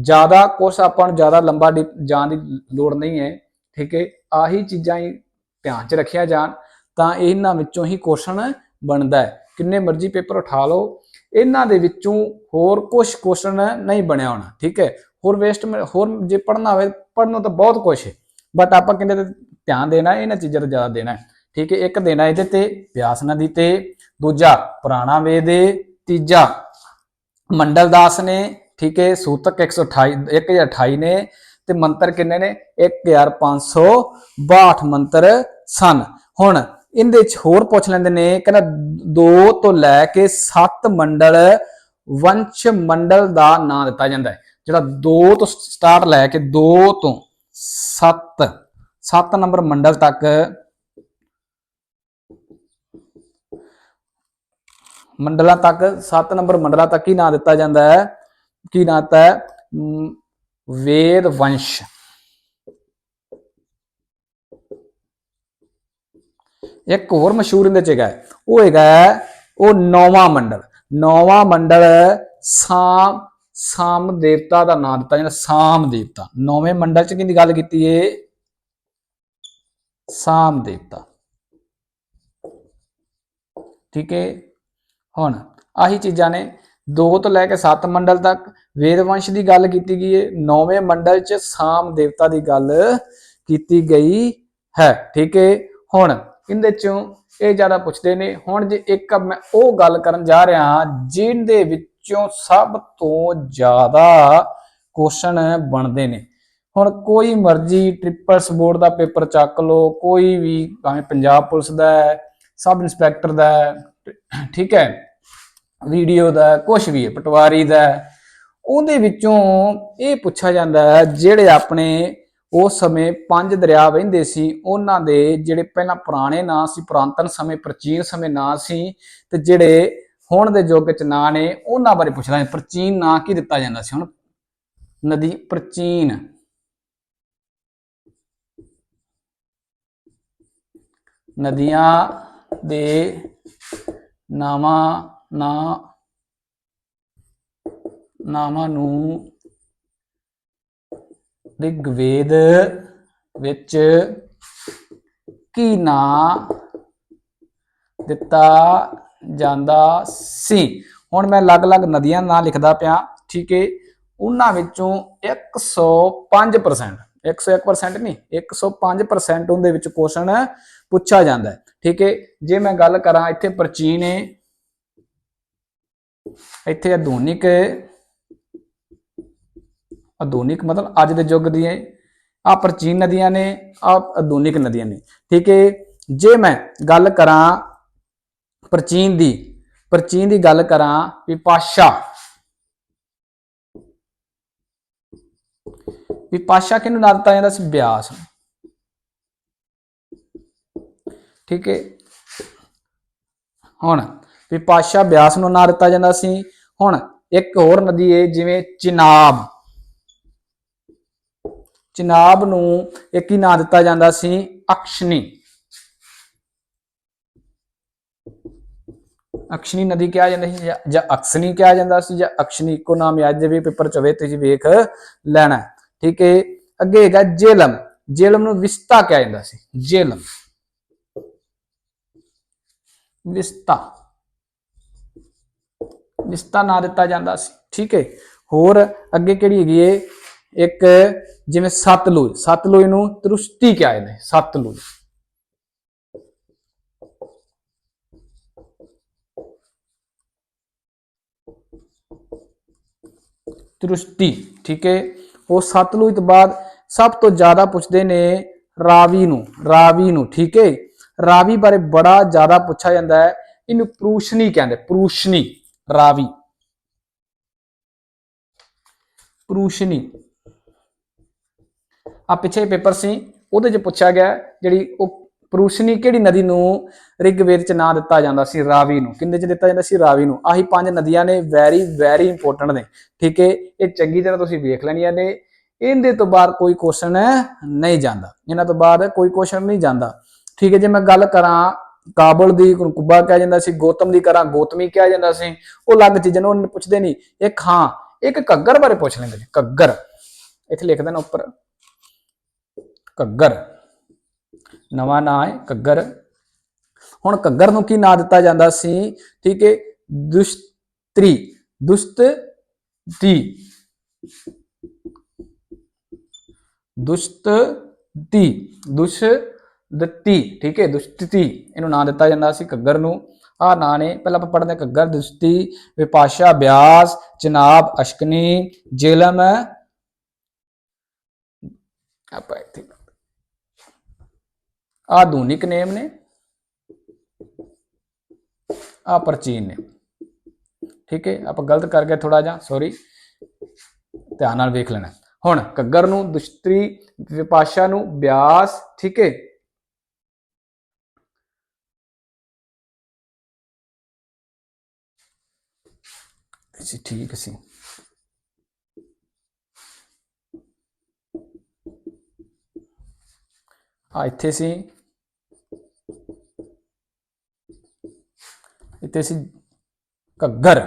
ਜ਼ਿਆਦਾ ਕੁਛ ਆਪਾਂ ਨੂੰ ਜ਼ਿਆਦਾ ਲੰਬਾ ਡੀ- ਜਾਣ ਦੀ ਲੋੜ ਨਹੀਂ ਹੈ। ਠੀਕ ਹੈ, ਆਹੀ ਚੀਜ਼ਾਂ ਹੀ ਧਿਆਨ 'ਚ ਰੱਖਿਆ ਜਾਣ। ਤਾਂ ਇਹਨਾਂ ਵਿੱਚੋਂ ਹੀ ਕੁਐਸਚਨ ਬਣਦਾ ਹੈ। ਕਿੰਨੇ ਮਰਜ਼ੀ ਪੇਪਰ ਉਠਾ ਲਓ, ਇਹਨਾਂ ਦੇ ਵਿੱਚੋਂ ਹੋਰ ਕੁਝ ਕੁਐਸਚਨ ਨਹੀਂ ਬਣਿਆ ਹੋਣਾ, ਠੀਕ ਹੈ? ਹੋਰ ਵੇਸਟ ਹੋਰ ਜੇ ਪੜਨਾ ਹੋਵੇ ਪੜਨ ਨੂੰ ਤਾਂ ਬਹੁਤ ਕੁਝ ਹੈ। ਬਟ ਆਪਾਂ ਕਿੰਨੇ ਤੇ ਧਿਆਨ ਦੇਣਾ, ਇਹਨਾਂ ਚੀਜ਼ਾਂ ਤੇ ਜ਼ਿਆਦਾ ਦੇਣਾ ਠੀਕ ਹੈ? ਇੱਕ ਦੇਣਾ ਇਹਦੇ ਤੇ, ਬਿਆਸ ਨਦੀ ਤੇ, ਦੂਜਾ ਪੁਰਾਣਾ ਵੇਦ ਹੈ ਤੀਜਾ ਮੰਡਲ ਦਾਸ ਨੇ, ਠੀਕ ਹੈ? ਸੂਤਕ 128 1028 ਨੇ, ਤੇ ਮੰਤਰ ਕਿੰਨੇ ਨੇ? 1562 ਮੰਤਰ ਸਨ। ਹੁਣ ਇਹਦੇ ਚ ਹੋਰ ਪੁੱਛ ਲੈਂਦੇ ਨੇ, ਕਹਿੰਦਾ 2 ਤੋਂ ਲੈ ਕੇ 7 ਮੰਡਲ ਵੰਸ਼ ਮੰਡਲ ਦਾ ਨਾਂ ਦਿੱਤਾ ਜਾਂਦਾ ਹੈ। ਜਿਹੜਾ 2 ਤੋਂ ਸਟਾਰਟ ਲੈ ਕੇ 2 ਤੋਂ 7 7 ਨੰਬਰ ਮੰਡਲ ਤੱਕ ਮੰਡਲਾਂ ਤੱਕ 7 ਨੰਬਰ ਮੰਡਲਾਂ ਤੱਕ ਕੀ ਨਾਂ ਦਿੱਤਾ ਜਾਂਦਾ ਹੈ? ਕੀ ਨਾਂ ਦਿੱਤਾ ਹੈ? ਵੇਦ ਵੰਸ਼। ਇੱਕ ਹੋਰ ਮਸ਼ਹੂਰ ਇਹਦੇ ਚ ਹੈਗਾ ਉਹ ਹੈਗਾ ਹੈ, ਉਹ ਨੌਵਾਂ ਮੰਡਲ। ਨੌਵਾਂ ਮੰਡਲ ਸਾਮ ਸਾਮ ਦੇਵਤਾ ਦਾ ਨਾਮ ਦਿੱਤਾ ਜਾਂਦਾ ਸਾਮ ਦੇਵਤਾ। ਨੌਵੇਂ ਮੰਡਲ ਚ ਕਿਹਦੀ ਗੱਲ ਕੀਤੀ ਏ? ਸਾਮ ਦੇਵਤਾ। ਠੀਕ ਹੈ ਹੁਣ ਆਹੀ ਚੀਜ਼ਾਂ ਨੇ। 2 ਤੋਂ ਲੈ ਕੇ 7 ਮੰਡਲ ਤੱਕ ਵੇਦਵੰਸ਼ ਦੀ ਗੱਲ ਕੀਤੀ ਗਈ ਹੈ ਨੌਵੇਂ ਮੰਡਲ ਚ ਸਾਮ ਦੇਵਤਾ ਦੀ ਗੱਲ ਕੀਤੀ ਗਈ ਹੈ। ਠੀਕ ਹੈ ਹੁਣ ਇਹਦੇ ਚੋਂ ਇਹ ਜ਼ਿਆਦਾ ਪੁੱਛਦੇ ਨੇ ਹੁਣ ਜੇ ਇੱਕ ਮੈਂ ਉਹ ਗੱਲ ਕਰਨ ਜਾ ਰਿਹਾ ਹਾਂ ਜਿਹਦੇ ਵਿੱਚੋਂ ਸਭ ਤੋਂ ਜ਼ਿਆਦਾ ਕੁਐਸਚਨ ਬਣਦੇ ਨੇ। ਹੁਣ ਕੋਈ ਮਰਜ਼ੀ ਟ੍ਰਿਪਲਸ ਬੋਰਡ ਦਾ ਪੇਪਰ ਚੱਕ ਲਓ ਕੋਈ ਵੀ ਭਾਵੇਂ ਪੰਜਾਬ ਪੁਲਿਸ ਦਾ ਹੈ ਸਬ ਇੰਸਪੈਕਟਰ ਦਾ ਹੈ, ਠੀਕ ਹੈ ਵੀਡੀਓ ਦਾ ਕੁਝ ਵੀ ਹੈ ਪਟਵਾਰੀ ਦਾ ਉਹਦੇ ਵਿੱਚੋਂ ਇਹ ਪੁੱਛਿਆ ਜਾਂਦਾ ਹੈ ਜਿਹੜੇ ਆਪਣੇ ਉਸ ਸਮੇਂ ਪੰਜ ਦਰਿਆ ਵਹਿੰਦੇ ਸੀ, ਉਹਨਾਂ ਦੇ ਜਿਹੜੇ ਪਹਿਲਾਂ ਪੁਰਾਣੇ ਨਾਂ ਸੀ, ਪੁਰਾਤਨ ਸਮੇਂ, ਪ੍ਰਾਚੀਨ ਸਮੇਂ ਨਾਂ ਸੀ ਤੇ ਜਿਹੜੇ ਹੁਣ ਦੇ ਯੁੱਗ ਚ ਨਾਂ ਨੇ, ਉਹਨਾਂ ਬਾਰੇ ਪੁੱਛਣਾ ਹੈ। ਪ੍ਰਾਚੀਨ ਨਾਂ ਕੀ ਦਿੱਤਾ ਜਾਂਦਾ ਸੀ ਹੁਣ? ਨਦੀ ਪ੍ਰਾਚੀਨ। ਨਦੀਆਂ ਦੇ ਨਾਵਾਂ, ਨਾਂ, ਨਾਵਾਂ ਨੂੰ ਰਿਗਵੇਦ ਵਿੱਚ ਕੀ ਨਾਂ ਦਿੱਤਾ ਜਾਂਦਾ ਸੀ? ਹੁਣ ਮੈਂ ਅਲੱਗ-ਅਲੱਗ ਨਦੀਆਂ ਨਾਂ ਲਿਖਦਾ ਪਿਆ, ਠੀਕ ਹੈ ਉਹਨਾਂ ਵਿੱਚੋਂ 105% 101% ਨਹੀਂ 105% ਉਹਦੇ ਵਿੱਚ ਕੁਐਸਚਨ ਪੁੱਛਿਆ ਜਾਂਦਾ ਹੈ, ਠੀਕ ਹੈ ਜੇ ਮੈਂ ਗੱਲ ਕਰਾਂ, ਇੱਥੇ ਪ੍ਰਾਚੀਨ ਹੈ ਇੱਥੇ ਆਧੁਨਿਕ ਆਧੁਨਿਕ, ਮਤਲਬ ਅੱਜ ਦੇ ਯੁੱਗ ਦੀਆਂ ਆ ਪ੍ਰਾਚੀਨ ਨਦੀਆਂ ਨੇ ਆ ਆਧੁਨਿਕ ਨਦੀਆਂ ਨੇ। ਠੀਕ ਹੈ, ਜੇ ਮੈਂ ਗੱਲ ਕਰਾਂ ਪ੍ਰਾਚੀਨ ਦੀ ਪ੍ਰਾਚੀਨ ਦੀ ਗੱਲ ਕਰਾਂ ਵਿਪਾਸ਼ਾ ਵਿਪਾਸ਼ਾ ਕਿਹਨੂੰ ਨਾਂ ਦਿੱਤਾ ਜਾਂਦਾ ਸੀ? ਬਿਆਸ ਨੂੰ। ਠੀਕ ਹੈ, ਹੁਣ ਵਿਪਾਸ਼ਾ ਬਿਆਸ ਨੂੰ ਨਾਂ ਦਿੱਤਾ ਜਾਂਦਾ ਸੀ। ਹੁਣ ਇੱਕ ਹੋਰ ਨਦੀ ਹੈ, ਜਿਵੇਂ ਚਿਨਾਬ। ਚਿਨਾਬ ਨੂੰ ਇੱਕ ਹੀ ਨਾਂ ਦਿੱਤਾ ਜਾਂਦਾ ਸੀ, ਅਕਸ਼ਨੀ। ਅਕਸ਼ਨੀ ਨਦੀ ਕਿਹਾ ਜਾਂਦਾ ਸੀ ਜਾਂ- ਅਕਸ਼ਨੀ ਕਿਹਾ ਜਾਂਦਾ ਸੀ ਜਾਂ ਅਕਸ਼ਨੀ, ਇੱਕੋ ਨਾਮ ਹੈ ਅੱਜ ਵੀ ਪੇਪਰ ਚ ਹੋਵੇ, ਤੁਸੀਂ ਵੇਖ ਲੈਣਾ ਠੀਕ ਹੈ, ਅੱਗੇ ਹੈਗਾ ਜੇਲਮ। ਜੇਲਮ ਨੂੰ ਵਿਸਤਾ ਕਿਹਾ ਜਾਂਦਾ ਸੀ, ਜੇਲਮ। ਵਿਸਤਾ। ਵਿਸਤਾ ਨਾਂ ਦਿੱਤਾ ਜਾਂਦਾ ਸੀ, ਠੀਕ ਹੈ। ਹੋਰ ਅੱਗੇ ਕਿਹੜੀ ਹੈਗੀ ਏ ਇੱਕ ਜਿਵੇਂ ਸਤਲੁਜ ਸਤਲੁਜ ਨੂੰ ਤ੍ਰਿਸ਼ਤੀ ਕਿਹਾ ਜਾਂਦਾ ਹੈ, ਸਤਲੁਜ। ਤ੍ਰਿਸ਼ਤੀ ਠੀਕ ਹੈ? ਉਹ ਸਤਲੁਜ ਤੋਂ ਬਾਅਦ ਸਭ ਤੋਂ ਜ਼ਿਆਦਾ ਪੁੱਛਦੇ ਨੇ ਰਾਵੀ ਨੂੰ ਰਾਵੀ ਨੂੰ, ਠੀਕ ਹੈ? ਰਾਵੀ ਬਾਰੇ ਬੜਾ ਜ਼ਿਆਦਾ ਪੁੱਛਿਆ ਜਾਂਦਾ ਹੈ, ਇਹਨੂੰ ਪ੍ਰੂਸ਼ਨੀ ਕਹਿੰਦੇ ਪ੍ਰੂਸ਼ਨੀ, ਰਾਵੀ। ਪ੍ਰੂਸ਼ਨੀ। ਆ ਪਿੱਛੇ ਪੇਪਰ ਸੀ, ਉਹਦੇ 'ਚ ਪੁੱਛਿਆ ਗਿਆ ਜਿਹੜੀ ਉਹ ਪ੍ਰੂਸ਼ਨੀ ਕਿਹੜੀ ਨਦੀ ਨੂੰ ਰਿਗਵੇਦ 'ਚ ਨਾਂ ਦਿੱਤਾ ਜਾਂਦਾ ਸੀ, ਰਾਵੀ ਨੂੰ। ਕਿੰਨੇ 'ਚ ਦਿੱਤਾ ਜਾਂਦਾ ਸੀ? ਰਾਵੀ ਨੂੰ। ਆਹੀ ਪੰਜ ਨਦੀਆਂ ਨੇ ਵੈਰੀ ਵੈਰੀ ਇੰਪੋਰਟੈਂਟ ਨੇ। ਠੀਕ ਹੈ ਇਹ ਚੰਗੀ ਤਰ੍ਹਾਂ ਤੁਸੀਂ ਵੇਖ ਲੈਣੀਆਂ ਨੇ। ਇਹਦੇ ਤੋਂ ਬਾਅਦ ਕੋਈ ਕੁਐਸਚਨ ਨਹੀਂ ਜਾਂਦਾ। ਇਹਨਾਂ ਤੋਂ ਬਾਅਦ ਕੋਈ ਕੁਐਸਚਨ ਨਹੀਂ ਜਾਂਦਾ। ਠੀਕ ਹੈ ਜੇ ਮੈਂ ਗੱਲ ਕਰਾਂ, ਕਾਬਲ ਦੀ ਕੁਬਾ ਕਿਹਾ ਜਾਂਦਾ ਸੀ, ਗੌਤਮ ਦੀ ਕਰਾਂ, ਗੌਤਮੀ ਕਿਹਾ ਜਾਂਦਾ ਸੀ, ਉਹ ਅਲੱਗ ਚੀਜ਼ਾਂ ਨੂੰ, ਉਹ ਪੁੱਛਦੇ ਨਹੀਂ। ਇੱਕ ਹਾਂ, ਇੱਕ ਘੱਗਰ ਬਾਰੇ ਪੁੱਛ ਲੈਂਦੇ ਨੇ। ਘੱਗਰ। ਇੱਥੇ ਲਿਖ ਦੇਣਾ ਉੱਪਰ। ਘੱਗਰ। ਨਵਾਂ ਨਾਂ ਹੈ ਘੱਗਰ। ਹੁਣ ਘੱਗਰ ਨੂੰ ਕੀ ਨਾਂ ਦਿੱਤਾ ਜਾਂਦਾ ਸੀ? ਠੀਕ ਹੈ, ਦੁਸ਼ਤਰੀ। ਦੁਸ਼ਤ ਦੀ ਦੁਸ਼ਤ ਦੀ ਦੁਸ਼ ਦਿੱਤੀ ਠੀਕ ਹੈ ਦੁਸ਼ਤਤੀ ਇਹਨੂੰ ਨਾਂ ਦਿੱਤਾ ਜਾਂਦਾ ਸੀ ਘੱਗਰ ਨੂੰ। ਆ ਨਾਂ ਨੇ, ਪਹਿਲਾਂ ਆਪਾਂ ਪੜ੍ਹਦੇ ਹਾਂ ਘੱਗਰ ਦੁਸ਼ਤੀ ਵਿਪਾਸ਼ਾ, ਬਿਆਸ ਚਨਾਬ ਅਸ਼ਕਨੀ, ਜੇਲਮ। ਆਪਾਂ ਇੱਥੇ ਆਧੁਨਿਕ ਨੇਮ ਨੇ ਆ ਪ੍ਰਾਚੀਨ ਨੇ। ਠੀਕ ਹੈ, ਆਪਾਂ ਗਲਤ ਕਰ ਗਏ ਥੋੜਾ ਜਿਹਾ ਸੌਰੀ ਧਿਆਨ ਨਾਲ ਵੇਖ ਲੈਣਾ। ਹੁਣ ਘੱਗਰ ਨੂੰ ਦੁਸ਼ਤਰੀ ਵਿਪਾਸ਼ਾ ਨੂੰ, ਬਿਆਸ, ਠੀਕ ਹੈ। ਜੀ, ਠੀਕ ਸੀ ਆ ਇੱਥੇ ਸੀ। ਇੱਥੇ ਸੀ ਘੱਗਰ।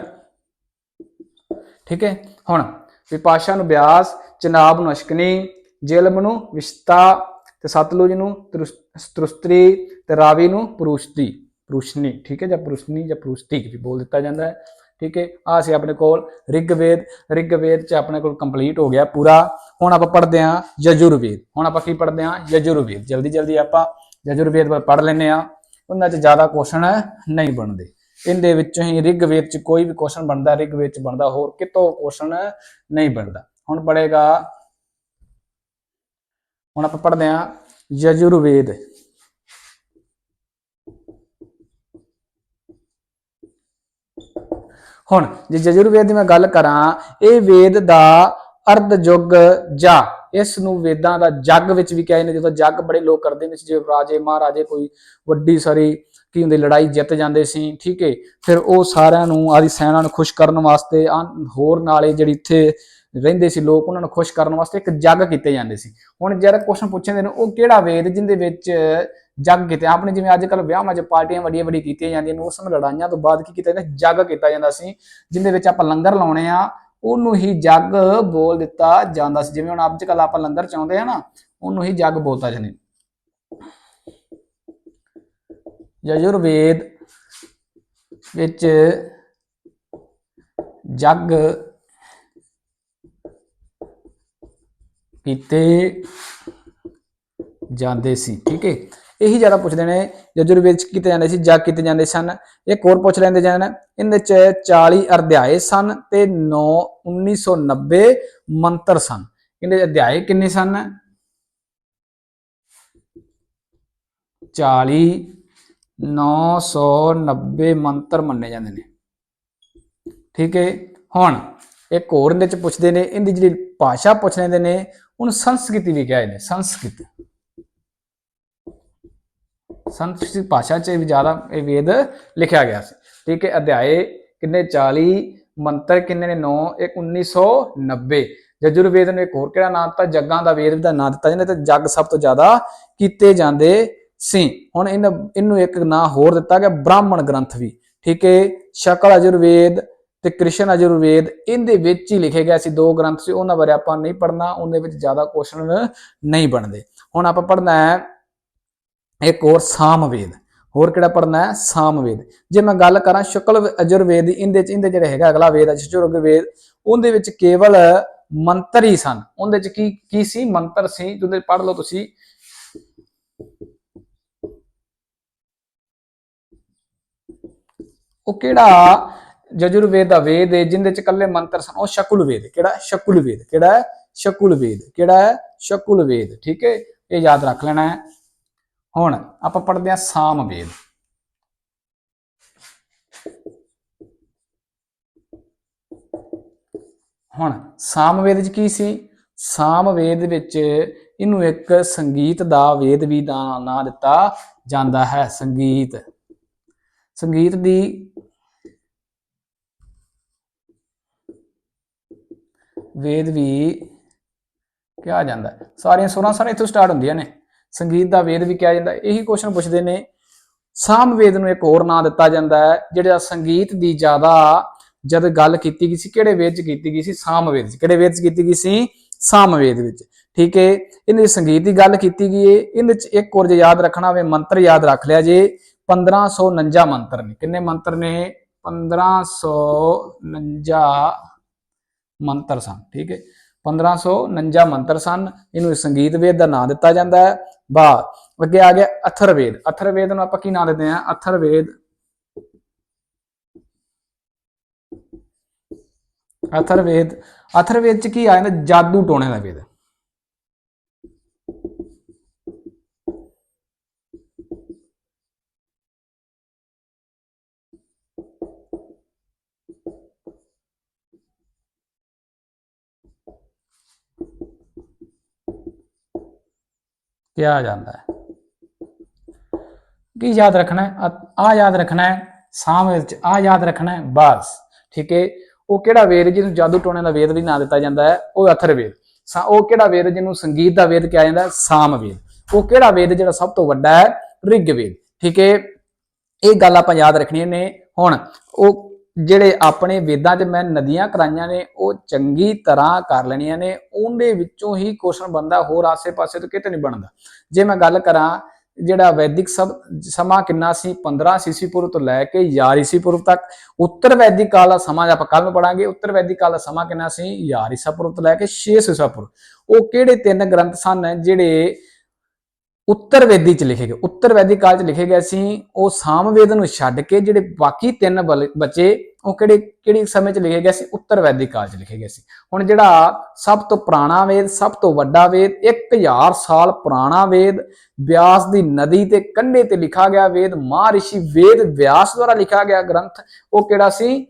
ਠੀਕ ਹੈ? ਹੁਣ ਵਿਪਾਸ਼ਾ ਨੂੰ ਬਿਆਸ, ਚਨਾਬ ਨੂੰ ਅਸ਼ਕਨੀ, ਜੇਲਮ ਨੂੰ ਵਿਸ਼ਤਾ ਤੇ ਸਤਲੁਜ ਨੂੰ ਤ੍ਰਿਸਤਰੀ ਤੇ ਰਾਵੀ ਨੂੰ ਪੁਰੁਸ਼ਤੀ ਪੁਰੂਸ਼ਨੀ। ਠੀਕ ਹੈ? ਜਾਂ ਪੁਰੁਸ਼ਨੀ ਜਾਂ ਪੁਰੁਸ਼ਤੀ ਵੀ ਬੋਲ ਦਿੱਤਾ ਜਾਂਦਾ ਹੈ। ਠੀਕ ਹੈ? ਆ ਸੀ ਆਪਣੇ ਕੋਲ ਰਿਗਵੇਦ। ਰਿਗਵੇਦ ਚ ਆਪਣੇ ਕੋਲ ਕੰਪਲੀਟ ਹੋ ਗਿਆ ਪੂਰਾ। ਹੁਣ ਆਪਾਂ ਪੜ੍ਹਦੇ ਹਾਂ ਯਜੁਰਵੇਦ। ਹੁਣ ਆਪਾਂ ਕੀ ਪੜ੍ਹਦੇ ਹਾਂ? ਯਜੁਰਵੇਦ। ਜਲਦੀ ਜਲਦੀ ਆਪਾਂ ਯਜੁਰਵੇਦ ਪੜ੍ਹ ਲੈਂਦੇ ਆ ਉਹਨਾਂ 'ਚ ਜ਼ਿਆਦਾ ਕੁਐਸਚਨ ਨਹੀਂ ਬਣਦੇ। ਇਹਦੇ ਵਿੱਚੋਂ ਹੀ ਰਿਗਵੇਦ 'ਚ ਕੋਈ ਵੀ ਕੁਐਸਚਨ ਬਣਦਾ, ਰਿਗਵੇਦ 'ਚ ਬਣਦਾ, ਹੋਰ ਕਿਤੋਂ ਕੁਐਸਚਨ ਨਹੀਂ ਬਣਦਾ। ਹੁਣ ਪੜੇਗਾ ਹੁਣ ਆਪਾਂ ਪੜ੍ਹਦੇ ਹਾਂ ਯਜੁਰਵੇਦ। ਹੁਣ ਜੇ ਯਜੁਰਵੇਦ ਦੀ ਮੈਂ ਗੱਲ ਕਰਾਂ, ਇਹ ਵੇਦ ਦਾ ਅਰਧ ਯੁੱਗ ਜਾਂ, ਇਸ ਨੂੰ ਵੇਦਾਂ ਦਾ ਜੱਗ ਵਿੱਚ ਵੀ ਕਿਹਾ ਜਾਂਦਾ, ਜਦੋਂ ਜੱਗ ਬੜੇ ਲੋਕ ਕਰਦੇ ਨੇ, ਜਿਵੇਂ ਰਾਜੇ, ਮਹਾਰਾਜੇ, ਕੋਈ ਵੱਡੀ ਸਾਰੀ ਕੀ ਹੁੰਦੀ, ਲੜਾਈ ਜਿੱਤ ਜਾਂਦੇ ਸੀ, ਠੀਕ ਹੈ ਫਿਰ ਉਹ ਸਾਰਿਆਂ ਨੂੰ, ਆਦੀ ਸੈਨਾ ਨੂੰ ਖੁਸ਼ ਕਰਨ ਵਾਸਤੇ, ਆਹ ਹੋਰ ਨਾਲੇ ਜਿਹੜੀ ਇੱਥੇ ਰਹਿੰਦੇ ਸੀ ਲੋਕ, ਉਹਨਾਂ ਨੂੰ ਖੁਸ਼ ਕਰਨ ਵਾਸਤੇ ਇੱਕ ਜੱਗ ਕੀਤੇ ਜਾਂਦੇ ਸੀ। ਹੁਣ ਜਿਹੜਾ ਕੁਐਸਚਨ ਪੁੱਛਦੇ ਨੇ, ਉਹ ਕਿਹੜਾ ਵੇਦ ਜਿੰਦੇ ਵਿੱਚ ਜੱਗ ਕੀਤੇ, ਆਪਣੇ ਜਿਵੇਂ ਅੱਜ ਕੱਲ ਵਿਆਹਾਂ 'ਚ ਪਾਰਟੀਆਂ ਵੱਡੀਆਂ ਵੱਡੀਆਂ ਕੀਤੀਆਂ ਜਾਂਦੀਆਂ ਨੇ, ਉਸ ਸਮੇਂ ਲੜਾਈਆਂ ਤੋਂ ਬਾਅਦ ਕੀ ਕੀਤਾ ਜਾਂਦਾ, ਜੱਗ ਕੀਤਾ ਜਾਂਦਾ ਸੀ, ਜਿੰਦੇ ਵਿੱਚ ਆਪਾਂ ਲੰਗਰ ਲਾਉਣੇ ਆ, ਉਹਨੂੰ ਹੀ ਜੱਗ ਬੋਲ ਦਿੱਤਾ ਜਾਂਦਾ ਸੀ। ਜਿਵੇਂ ਹੁਣ ਅੱਜ ਕੱਲ ਆਪਾਂ ਲੰਗਰ ਚਾਹੁੰਦੇ ਆ ਨਾ, ਉਹਨੂੰ ਹੀ ਜੱਗ ਬੋਲਤਾ ਜਾਂਦੇ ਯਜੁਰਵੇਦ ਵਿੱਚ ਜੱਗ ਕੀਤੇ ਜਾਂਦੇ ਸੀ, ਠੀਕ ਹੈ ਇਹੀ ਜ਼ਿਆਦਾ ਪੁੱਛਦੇ ਨੇ, ਯਜੁਰਵੇਦ ਚ ਕੀਤੇ ਜਾਂਦੇ ਸੀ, ਜਗ ਕੀਤੇ ਜਾਂਦੇ ਸਨ। ਇੱਕ ਹੋਰ ਪੁੱਛ ਲੈਂਦੇ ਜਾਣ, ਇਹਦੇ ਚ 40 ਅਧਿਆਏ ਸਨ ਤੇ 9 1990 ਮੰਤਰ ਸਨ। ਇਹਦੇ ਅਧਿਆਏ ਕਿੰਨੇ ਸਨ? 40 990 ਮੰਤਰ ਮੰਨੇ ਜਾਂਦੇ ਨੇ। ਠੀਕ ਹੈ ਹੁਣ ਇੱਕ ਹੋਰ ਇਹਦੇ ਚ ਪੁੱਛਦੇ ਨੇ, ਇਹਦੀ ਜਿਹੜੀ ਭਾਸ਼ਾ ਪੁੱਛ ਲੈਂਦੇ ਨੇ, ਉਹਨੂੰ ਸੰਸਕ੍ਰਿਤੀ ਵੀ ਕਿਹਾ ਜਾਂਦੇ ਸੰਸਕ੍ਰਿਤ। ਸੰਸਕ੍ਰਿਤ ਭਾਸ਼ਾ 'ਚ ਵੀ ਜ਼ਿਆਦਾ, ਇਹ ਵੇਦ ਲਿਖਿਆ ਗਿਆ ਸੀ। ਠੀਕ ਹੈ ਅਧਿਆਏ ਕਿੰਨੇ? 40 ਮੰਤਰ ਕਿੰਨੇ ਨੇ? 9 ਇੱਕ 1990 ਜਜੁਰਵੇਦ ਨੇ ਇੱਕ ਹੋਰ ਕਿਹੜਾ ਨਾਮ ਦਿੱਤਾ? ਜੱਗਾਂ ਦਾ ਵੇਦ ਦਾ ਨਾਮ ਦਿੱਤਾ। ਜਿਹਨੇ ਤੇ ਜੱਗ ਸਭ ਤੋਂ ਜ਼ਿਆਦਾ ਕੀਤੇ ਜਾਂਦੇ ਸੀ। ਹੁਣ ਇਹਨਾਂ ਇਹਨੂੰ ਇੱਕ ਨਾਂ ਹੋਰ ਦਿੱਤਾ ਗਿਆ, ਬ੍ਰਾਹਮਣ ਗ੍ਰੰਥ ਵੀ। ਠੀਕ ਹੈ ਸ਼ਕਲ ਅਜੁਰਵੇਦ ਤੇ ਕ੍ਰਿਸ਼ਨ ਅਜੁਰਵੇਦ ਇਹਦੇ ਵਿੱਚ ਹੀ ਲਿਖੇ ਗਏ ਸੀ ਦੋ ਗ੍ਰੰਥ ਸੀ, ਉਹਨਾਂ ਬਾਰੇ ਆਪਾਂ ਨਹੀਂ ਪੜਨਾ ਉਹਦੇ ਵਿੱਚ ਜ਼ਿਆਦਾ ਕੁਐਸਚਨ ਨਹੀਂ ਬਣਦੇ। ਹੁਣ ਆਪਾਂ ਪੜਨਾ ਹੈ ਇੱਕ ਹੋਰ ਸਾਮਵੇਦ। ਹੋਰ ਕਿਹੜਾ ਪੜਨਾ ਹੈ? ਸਾਮਵੇਦ। ਜੇ ਮੈਂ ਗੱਲ ਕਰਾਂ ਸ਼ੁਕਲ ਅਜੁਰਵੇਦ ਇਹਦੇ ਚ ਇਹਦੇ ਜਿਹੜੇ ਹੈਗਾ ਅਗਲਾ ਵੇਦ ਹੈ ਸ਼ੁਰਵੇਦ ਉਹਦੇ ਵਿੱਚ ਕੇਵਲ ਮੰਤਰ ਹੀ ਸਨ। ਉਹਦੇ ਚ ਕੀ ਕੀ ਸੀ? ਮੰਤਰ ਸੀ ਜਿਹਦੇ ਪੜ੍ਹ ਲਓ ਤੁਸੀਂ। ਉਹ ਕਿਹੜਾ? ਜਜੁਰਵੇਦ ਦਾ ਵੇਦ ਹੈ, ਜਿੰਦੇ ਚ ਇਕੱਲੇ ਮੰਤਰ ਸਨ, ਉਹ ਸ਼ਕੁਲ ਵੇਦ ਕਿਹੜਾ? ਸ਼ਕੁਲ ਵੇਦ ਕਿਹੜਾ ਹੈ? ਸ਼ਕੁਲ ਵੇਦ ਕਿਹੜਾ ਹੈ? ਸ਼ਕੁਲ ਵੇਦ ਠੀਕ ਹੈ? ਇਹ ਯਾਦ ਰੱਖ ਲੈਣਾ ਹੈ। ਹੁਣ ਆਪਾਂ ਪੜ੍ਹਦੇ ਹਾਂ ਸਾਮ ਵੇਦ ਹੁਣ ਸਾਮ ਵੇਦ ਚ ਕੀ ਸੀ? ਸਾਮ ਵੇਦ ਵਿੱਚ ਇਹਨੂੰ ਇੱਕ ਸੰਗੀਤ ਦਾ ਵੇਦ ਵੀ ਦਾ ਨਾਂ ਦਿੱਤਾ ਜਾਂਦਾ ਹੈ। ਸੰਗੀਤ। ਸੰਗੀਤ ਦੀ ਵੇਦ ਵੀ ਕਿਹਾ ਜਾਂਦਾ ਹੈ। ਸਾਰੀਆਂ ਸੁਰਾਂ ਸਾਰੀਆਂ ਇੱਥੋਂ ਸਟਾਰਟ ਹੁੰਦੀਆਂ ਨੇ। ਸੰਗੀਤ ਦਾ ਵੇਦ ਵੀ ਕਿਹਾ ਜਾਂਦਾ ਇਹੀ ਕੁਐਸਚਨ ਪੁੱਛਦੇ ਨੇ। ਸਾਮਵੇਦ ਨੂੰ ਇੱਕ ਹੋਰ ਨਾਂ ਦਿੱਤਾ ਜਾਂਦਾ ਹੈ, ਜਿਹੜਾ ਸੰਗੀਤ ਦੀ ਜ਼ਿਆਦਾ ਜਦ ਗੱਲ ਕੀਤੀ ਗਈ ਸੀ, ਕਿਹੜੇ ਵੇਦ 'ਚ ਕੀਤੀ ਗਈ ਸੀ? ਸਾਮਵੇਦ 'ਚ। ਕਿਹੜੇ ਵੇਦ 'ਚ ਕੀਤੀ ਗਈ ਸੀ? ਸਾਮਵੇਦ ਵਿੱਚ। ਠੀਕ ਹੈ। ਇਹਦੇ ਸੰਗੀਤ ਦੀ ਗੱਲ ਕੀਤੀ ਗਈ ਹੈ। ਇਹਦੇ 'ਚ ਇੱਕ ਹੋਰ ਜੇ ਯਾਦ ਰੱਖਣਾ ਹੋਵੇ, ਮੰਤਰ ਯਾਦ ਰੱਖ ਲਿਆ ਜੇ। 1549 ਮੰਤਰ ਨੇ। ਕਿੰਨੇ ਮੰਤਰ ਨੇ 1549 ਮੰਤਰ ਸਨ, ਠੀਕ ਹੈ? 1549 ਮੰਤਰ ਸਨ, ਇਹਨੂੰ ਸੰਗੀਤ ਵੇਦ ਦਾ ਨਾਮ ਦਿੱਤਾ ਜਾਂਦਾ ਹੈ। ਬਾ, ਅੱਗੇ ਆ ਗਿਆ ਅਥਰਵੇਦ। ਅਥਰਵੇਦ ਨੂੰ ਆਪਾਂ ਕੀ ਨਾਮ ਦਿੰਦੇ ਆ ਅਥਰਵੇਦ। ਅਥਰਵੇਦ। ਅਥਰਵੇਦ ਚ ਕੀ ਆ ਜਾਂਦਾ? ਜਾਦੂ ਟੋਣੇ ਦਾ ਵੇਦ। ਕਿਹਾ ਜਾਂਦਾ ਹੈ। ਕੀ ਯਾਦ ਰੱਖਣਾ ਹੈ? ਆ ਯਾਦ ਰੱਖਣਾ ਹੈ ਸਾਮ ਵਿੱਚ ਆ ਯਾਦ ਰੱਖਣਾ ਹੈ ਬਸ। ਠੀਕ ਹੈ? ਉਹ ਕਿਹੜਾ ਵੇਦ ਜਿਹਨੂੰ ਜਾਦੂ ਟੋਣੇ ਦਾ ਵੇਦ ਵੀ ਨਾਂ ਦਿੱਤਾ ਜਾਂਦਾ ਹੈ? ਉਹ ਅਥਰ ਵੇਦ। ਸਾ ਉਹ ਕਿਹੜਾ ਵੇਦ ਜਿਹਨੂੰ ਸੰਗੀਤ ਦਾ ਵੇਦ ਕਿਹਾ ਜਾਂਦਾ ਹੈ? ਸਾਮ ਵੇਦ। ਉਹ ਕਿਹੜਾ ਵੇਦ ਜਿਹੜਾ ਸਭ ਤੋਂ ਵੱਡਾ ਹੈ? ਰਿਗ ਵੇਦ। ਠੀਕ ਹੈ? ਇਹ ਗੱਲ ਆਪਾਂ ਯਾਦ ਰੱਖਣੀ ਨੇ ਹੁਣ ਉਹ ਜਿਹੜੇ ਆਪਣੇ ਵੇਦਾਂ 'ਚ ਮੈਂ ਨਦੀਆਂ ਕਰਾਈਆਂ ਨੇ, ਉਹ ਚੰਗੀ ਤਰ੍ਹਾਂ ਕਰ ਲੈਣੀਆਂ ਨੇ, ਉਹਦੇ ਵਿੱਚੋਂ ਹੀ ਕੁਐਸਚਨ ਬੰਦਾ ਹੋਰ ਆਸੇ-ਪਾਸੇ ਤੋਂ ਕਿਤੇ ਨਹੀਂ ਬਣਦਾ। ਜੇ ਮੈਂ ਗੱਲ ਕਰਾਂ, ਜਿਹੜਾ ਵੈਦਿਕ ਸਭ, ਸਮਾਂ ਕਿੰਨਾ ਸੀ? 15 ਸੀਸੀ ਪੂਰਵ ਤੋਂ ਲੈ ਕੇ 11 ਈਸੀ ਪੂਰਵ ਤੱਕ। ਉੱਤਰ ਵੈਦਿਕ ਕਾਲ ਦਾ ਸਮਾਂ ਆਪਾਂ ਕੱਲ ਨੂੰ ਪੜਾਂਗੇ ਉੱਤਰ ਵੈਦਿਕ ਕਾਲ ਦਾ ਸਮਾਂ ਕਿੰਨਾ ਸੀ? 11 ਈਸਾ ਪੂਰਵ ਤੋਂ ਲੈ ਕੇ 6 ਈਸਾ ਪੂਰਵ। ਉਹ ਕਿਹੜੇ ਤਿੰਨ ਗ੍ਰੰਥ ਸਨ ਜਿਹੜੇ ਉੱਤਰ ਵੈਦੀ ਚ ਲਿਖੇ ਗਏ। ਉੱਤਰ ਵੈਦਿਕ ਕਾਲ ਚ ਲਿਖੇ ਗਏ ਸੀ, ਉਹ ਸਾਮਵੇਦ ਨੂੰ ਛੱਡ ਕੇ ਜਿਹੜੇ ਬਾਕੀ ਤਿੰਨ ਬਲ- ਬਚੇ, ਉਹ ਕਿਹੜੇ ਕਿਹੜੇ ਸਮੇਂ ਚ ਲਿਖੇ ਗਏ ਸੀ? ਉੱਤਰ ਵੈਦਿਕ ਕਾਲ ਚ ਲਿਖੇ ਗਏ ਸੀ। ਹੁਣ ਜਿਹੜਾ ਸਭ ਤੋਂ ਪੁਰਾਣਾ ਵੇਦ, ਸਭ ਤੋਂ ਵੱਡਾ ਵੇਦ 1000 ਸਾਲ ਪੁਰਾਣਾ ਵੇਦ ਵਿਆਸ ਦੀ ਨਦੀ ਤੇ ਕੰਢੇ ਤੇ ਲਿਖਾ ਗਿਆ ਵੇਦ, ਮਹਾਰਿਸ਼ੀ ਵੇਦ ਵਿਆਸ ਦੁਆਰਾ ਲਿਖਾ ਗਿਆ ਗ੍ਰੰਥ, ਉਹ ਕਿਹੜਾ ਸੀ?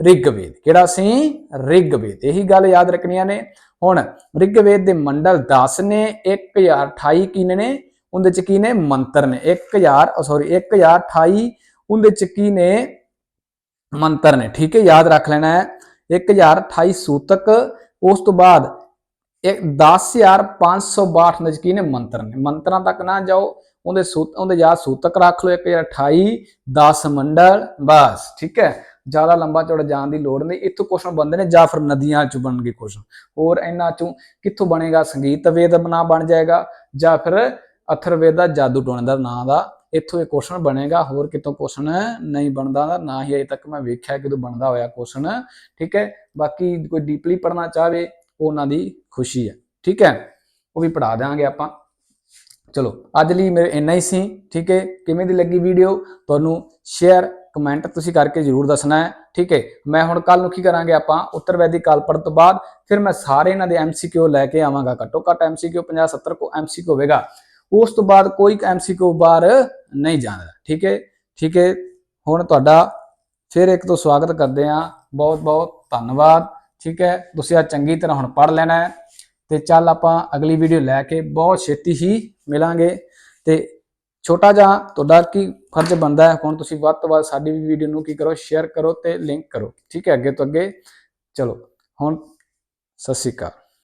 ਰਿਗਵੇਦ ਕਿਹੜਾ ਸੀ? ਰਿਗਵੇਦ ਇਹੀ ਗੱਲ ਯਾਦ ਰੱਖਣੀਆਂ ਨੇ। ਹੁਣ ਰਿਗਵੇਦ ਦੇ ਮੰਡਲ 10 ਨੇ 1028 ਕੀ ਨੇ? ਉਹਦੇ ਚ ਕੀ ਨੇ? ਮੰਤਰ ਨੇ। 1000 ਸੌਰੀ 1028 ਉਹਦੇ ਚ ਕੀ ਨੇ? ਮੰਤਰ ਨੇ। ਠੀਕ ਹੈ, ਯਾਦ ਰੱਖ ਲੈਣਾ ਹੈ। 1028 ਸੂਤਕ, ਉਸ ਤੋਂ ਬਾਅਦ ਇੱਕ 10562 ਦੇ ਕੀ ਨੇ? ਮੰਤਰ ਨੇ। ਮੰਤਰਾਂ ਤੱਕ ਨਾ ਜਾਓ। ਉਹਦੇ ਸੂਤ, ਉਹਦੇ ਯਾਦ ਸੂਤਕ ਰੱਖ ਲਓ। 1028 10 ਮੰਡਲ, ਬਸ। ਠੀਕ ਹੈ? ਜ਼ਿਆਦਾ ਲੰਬਾ ਚੌੜਾ ਜਾਣ ਦੀ ਲੋੜ ਨਹੀਂ। ਇੱਥੋਂ ਕੁਐਸਚਨ ਬੰਦੇ ਨੇ ਜਾਂ ਫਿਰ ਨਦੀਆਂ ਚ ਬਣਨਗੇ ਕੁਐਸਚਨ ਹੋਰ ਇਹਨਾਂ ਚੋਂ ਕਿੱਥੋਂ ਬਣੇਗਾ? ਸੰਗੀਤ ਵੇਦ ਬਣਾ ਬਣ ਜਾਏਗਾ। ਜਾਂ ਫਿਰ ਅਥਰਵੇਦ ਦਾ ਜਾਦੂ ਟੋਣੇ ਦਾ ਨਾਂ ਦਾ, ਇੱਥੋਂ ਇਹ ਕੁਐਸਚਨ ਬਣੇਗਾ, ਹੋਰ ਕਿਤੋਂ ਕੁਐਸਚਨ ਨਹੀਂ ਬਣਦਾ ਨਾ ਹੀ ਅਜੇ ਤੱਕ ਮੈਂ ਵੇਖਿਆ ਕਿਦੋਂ ਬਣਦਾ ਹੋਇਆ ਕੁਐਸਚਨ ਠੀਕ ਹੈ? ਬਾਕੀ ਕੋਈ ਡੀਪਲੀ ਪੜਨਾ ਚਾਹਵੇ ਉਹਨਾਂ ਦੀ ਖੁਸ਼ੀ ਹੈ, ਠੀਕ ਹੈ? ਉਹ ਵੀ ਪੜਾ ਦੇਾਂਗੇ ਆਪਾਂ। ਚਲੋ, ਅੱਜ ਲਈ ਮੇਰੇ ਇੰਨਾ ਹੀ ਸੀ, ਠੀਕ ਹੈ? ਕਿਵੇਂ ਦੀ ਲੱਗੀ ਵੀਡੀਓ ਤੁਹਾਨੂੰ ਸ਼ੇਅਰ ਕਮੈਂਟ ਤੁਸੀਂ ਕਰਕੇ ਜਰੂਰ ਦੱਸਣਾ ਹੈ, ਠੀਕ ਹੈ? ਮੈਂ ਹੁਣ ਕੱਲ ਨੂੰ ਕੀ ਕਰਾਂਗੇ ਆਪਾਂ ਉੱਤਰ ਵੈਦਿਕ ਕਾਲ ਪੜ੍ਹਨ ਤੋਂ ਬਾਅਦ, ਫਿਰ ਮੈਂ ਸਾਰੇ ਇਹਨਾਂ ਦੇ ਐਮਸੀਕਿਊ ਲੈ ਕੇ ਆਵਾਂਗਾ ਘੱਟੋ ਘੱਟ ਐਮਸੀਕਿਊ 50 70 ਕੋ ਐਮਸੀਕਿਊ ਹੋਵੇਗਾ। ਉਸ ਤੋਂ ਬਾਅਦ ਕੋਈ ਐਮਸੀਕਿਊ ਬਾਹਰ ਨਹੀਂ ਜਾਂਦਾ। ਠੀਕ ਹੈ? ਠੀਕ ਹੈ? ਹੁਣ ਤੁਹਾਡਾ ਫਿਰ ਇੱਕ ਤੋਂ ਸਵਾਗਤ ਕਰਦੇ ਹਾਂ। ਬਹੁਤ ਬਹੁਤ ਧੰਨਵਾਦ। ਠੀਕ ਹੈ? ਤੁਸੀਂ ਆ ਚੰਗੀ ਤਰ੍ਹਾਂ ਹੁਣ ਪੜ੍ਹ ਲੈਣਾ ਹੈ ਤੇ ਚੱਲ ਆਪਾਂ ਅਗਲੀ ਵੀਡੀਓ ਲੈ ਕੇ ਬਹੁਤ ਛੇਤੀ ਹੀ ਮਿਲਾਂਗੇ। ਤੇ ਛੋਟਾ ਜਿਹਾ ਤੁਹਾਡਾ ਕੀ ਫਰਜ਼ ਬਣਦਾ ਹੈ? ਹੁਣ ਤੁਸੀਂ ਵੱਧ ਤੋਂ ਵੱਧ ਸਾਡੀ ਵੀਡੀਓ ਨੂੰ ਕੀ ਕਰੋ? ਸ਼ੇਅਰ ਕਰੋ ਤੇ ਲਿੰਕ ਕਰੋ। ਠੀਕ ਹੈ? ਅੱਗੇ ਤੋਂ ਅੱਗੇ। ਚਲੋ, ਹੁਣ ਸਤਿ ਸ਼੍ਰੀ ਅਕਾਲ।